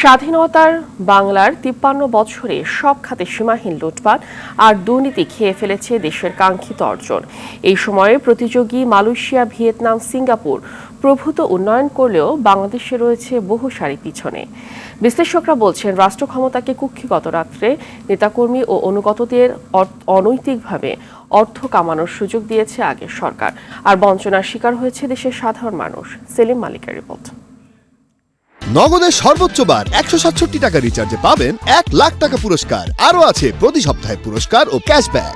স্বাধীনতার বাংলার তিপ্পান্ন বছরে সব খাতে সীমাহীন লুটপাট আর দুর্নীতি খেয়ে ফেলেছে দেশের কাঙ্ক্ষিত অর্জন। এই সময়ে প্রতিযোগী মালয়েশিয়া, ভিয়েতনাম, সিঙ্গাপুর প্রভূত উন্নয়ন করলেও বাংলাদেশে রয়েছে বহু সারি পিছনে। বিশ্লেষকরা বলছেন রাষ্ট্র ক্ষমতাকে কুক্ষিগত রাত্রে নেতাকর্মী ও অনুগতদের অনৈতিকভাবে অর্থ কামানোর সুযোগ দিয়েছে আগের সরকার। আর বঞ্চনার শিকার হয়েছে দেশের সাধারণ মানুষ। সেলিম মালিকের রিপোর্ট। নগদের সর্বোচ্চ বার একশো সাতষট্টি টাকা রিচার্জে পাবেন এক লাখ টাকা পুরস্কার। আরও আছে প্রতি সপ্তাহে পুরস্কার ও ক্যাশব্যাক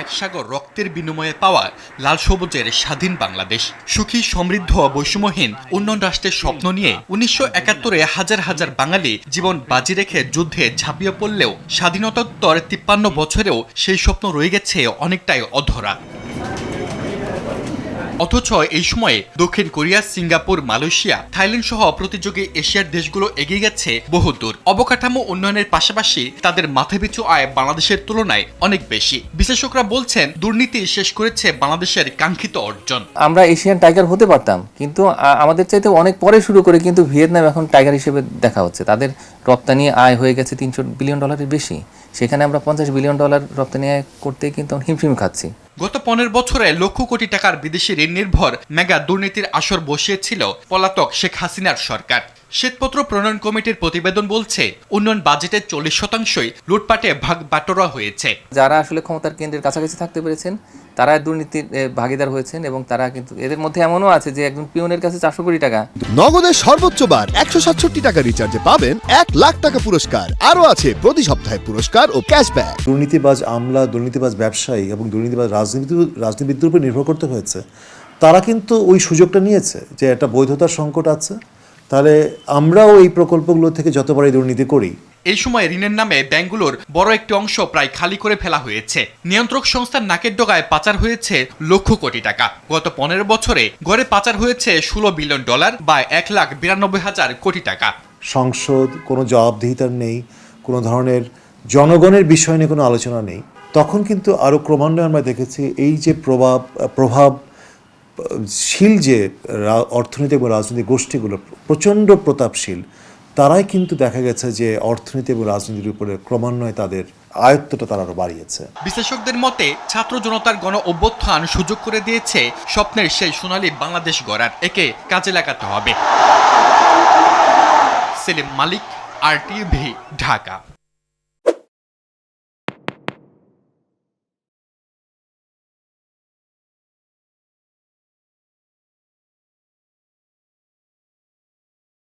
এক সাগর রক্তের বিনিময়ে পাওয়া লাল সবুজের স্বাধীন বাংলাদেশ। সুখী, সমৃদ্ধ বৈষম্যহীন উন্নয়ন রাষ্ট্রের স্বপ্ন নিয়ে উনিশশো একাত্তরে হাজার হাজার বাঙালি জীবন বাজি রেখে যুদ্ধে ঝাঁপিয়ে পড়লেও স্বাধীনতোত্তর তিপ্পান্ন বছরেও সেই স্বপ্ন রয়ে গেছে অনেকটাই অধরা। অথচ এই সময়ে দক্ষিণ কোরিয়া, সিঙ্গাপুর, মালয়েশিয়া, থাইল্যান্ড সহ প্রতিযোগী এশিয়ার দেশগুলো এগিয়ে গেছে বহুদূর অবকাঠামো উন্নয়নের পাশাপাশি তাদের মাথাপিছু আয় বাংলাদেশের তুলনায় অনেক বেশি। বিশেষজ্ঞরা বলছেন, দুর্নীতি শেষ করেছে বাংলাদেশের কাঙ্ক্ষিত অর্জন। আমরা এশিয়ান টাইগার হতে পারতাম, কিন্তু আমাদের চাইতে অনেক পরে শুরু করে কিন্তু ভিয়েতনাম এখন টাইগার হিসেবে দেখা হচ্ছে। তাদের রপ্তানি আয় হয়ে গেছে তিনশো বিলিয়ন ডলারের বেশি। সেখানে আমরা পঞ্চাশ বিলিয়ন ডলার রপ্তানি আয় করতে কিন্তু হিমশিম খাচ্ছি। গত পনেরো বছরে লক্ষ কোটি টাকার বিদেশি ঋণ নির্ভর মেগা দুর্নীতির আসর বসিয়েছিল পলাতক শেখ হাসিনার সরকার। শ্বেতপত্র প্রণয়ন কমিটির প্রতিবেদন বলছে উন্নয়ন বাজেটের চল্লিশ শতাংশই লুটপাটে ভাগ বাটোয়ারা হয়েছে। যারা আসলে ক্ষমতার কেন্দ্রের কাছাকাছি থাকতে পেরেছেন তারা দুর্নীতির ভাগিদার হয়েছেন এবং তারা কিন্তু এদের মধ্যে এমনও আছে যে একজন পিওনের কাছে চারশো কোটি টাকা। নগদের সর্বোচ্চ বার একশো সাতষট্টি টাকা রিচার্জে পাবেন এক লাখ টাকা পুরস্কার। আরও আছে প্রতি সপ্তাহে পুরস্কার ও ক্যাশব্যাক দুর্নীতিবাজ আমলা দুর্নীতিবাজ ব্যবসায়ী এবং দুর্নীতিবাজ রাজনীতি রাজনীতিবিদদের উপর নির্ভর করতে হয়েছে। তারা কিন্তু ওই সুযোগটা নিয়েছে যে একটা বৈধতার সংকট আছে। তাহলে আমরাও এই প্রকল্পগুলো থেকে যতবার এই দুর্নীতি করি এই সময় ঋণের নামে ব্যাংকগুলোর বড় একটি অংশ প্রায় খালি করে ফেলা হয়েছে। নিয়ন্ত্রক সংস্থার নাকের ডগায় পাচার হয়েছে লক্ষ কোটি টাকা। গত পনেরো বছরে গড়ে পাচার হয়েছে ষোলো বিলিয়ন ডলার বা এক লাখ বিরানব্বই হাজার কোটি টাকা। সংসদ, কোনো জবাবদিহিতার নেই, কোনো ধরনের জনগণের বিষয় নিয়ে কোনো আলোচনা নেই। তখন কিন্তু আরও ক্রমান্বয়ে আমরা দেখেছি এই যে প্রভাব প্রভাব, শীল যে রা- অর্থনীতি এবং রাজনৈতিক গোষ্ঠীগুলো, প্রচণ্ড প্রতাপশীল। তারাই কিন্তু দেখা গেছে যে অর্থনীতি এবং রাজনীতির উপরে ক্রমান্বয়ে তাদের আয়ত্তটা তারা আরও বাড়িয়েছে। বিশ্লেষকদের মতে, ছাত্র জনতার গণ অভ্যুত্থান সুযোগ করে দিয়েছে স্বপ্নের সেই সোনালী বাংলাদেশ গড়ার, একে কাজে লাগাতে হবে। Selim Malik R TV Dhaka.